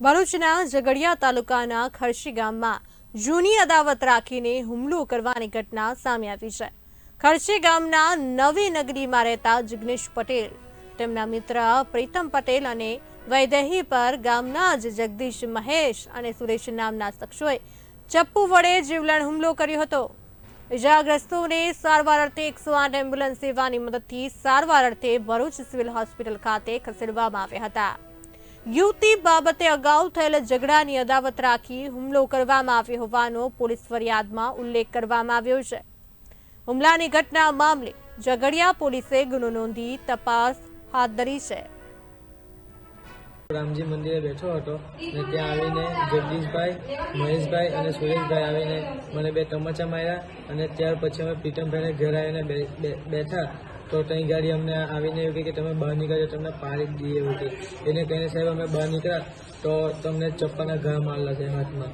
ભરૂચના ઝઘડિયા તાલુકાના ખરશી ગામમાં જૂની અદાવત રાખીને હુમલો કરવાની ઘટના સામે આવી છે. ખરશી ગામના નવી નગરીમાં રહેતા જિગ્નેશ પટેલ, તેમના મિત્ર પ્રીતમ પટેલ અને વૈદેહી પર ગામના જ જગદીશ મહેશ અને સુરેશ નામના શખ્સોએ ચપ્પુ વડે જીવલેણ હુમલો કર્યો હતો. ઇજાગ્રસ્તોને સારવાર અર્થે એકસો આઠ એમ્બ્યુલન્સ સેવાની મદદથી સારવાર અર્થે ભરૂચ સિવિલ હોસ્પિટલ ખાતે ખસેડવામાં આવ્યા હતા. યુવતી બાબતે અગાઉ થયેલા ઝઘડાની અદાવત રાખી હુમલો કરવામાં આવ્યો હોવાનો પોલીસ ફરિયાદમાં ઉલ્લેખ કરવામાં આવ્યો છે. હુમલાની ઘટના મામલે ઝઘડિયા પોલીસે ગુનો નોંધી તપાસ હાથ ધરી છે. રામજી મંદિરે બેઠો હતો અને ત્યાં આવીને જગદીશભાઈ, મહેશભાઈ અને સુરેશભાઈ આવીને મને બે તમાચા માર્યા અને ત્યાર પછી અમે પ્રીતમભાઈને ઘરે આવીને બેઠા. તો ત્યાં ગાડી અમને આવીને એવું કે તમે બહાર નીકળ્યો તમને પાડી જ દઈએ એવું કે એને કહીને સાહેબ અમે બહાર નીકળ્યા તો તમને ચપ્પાના ઘા મારેલા છે હાથમાં.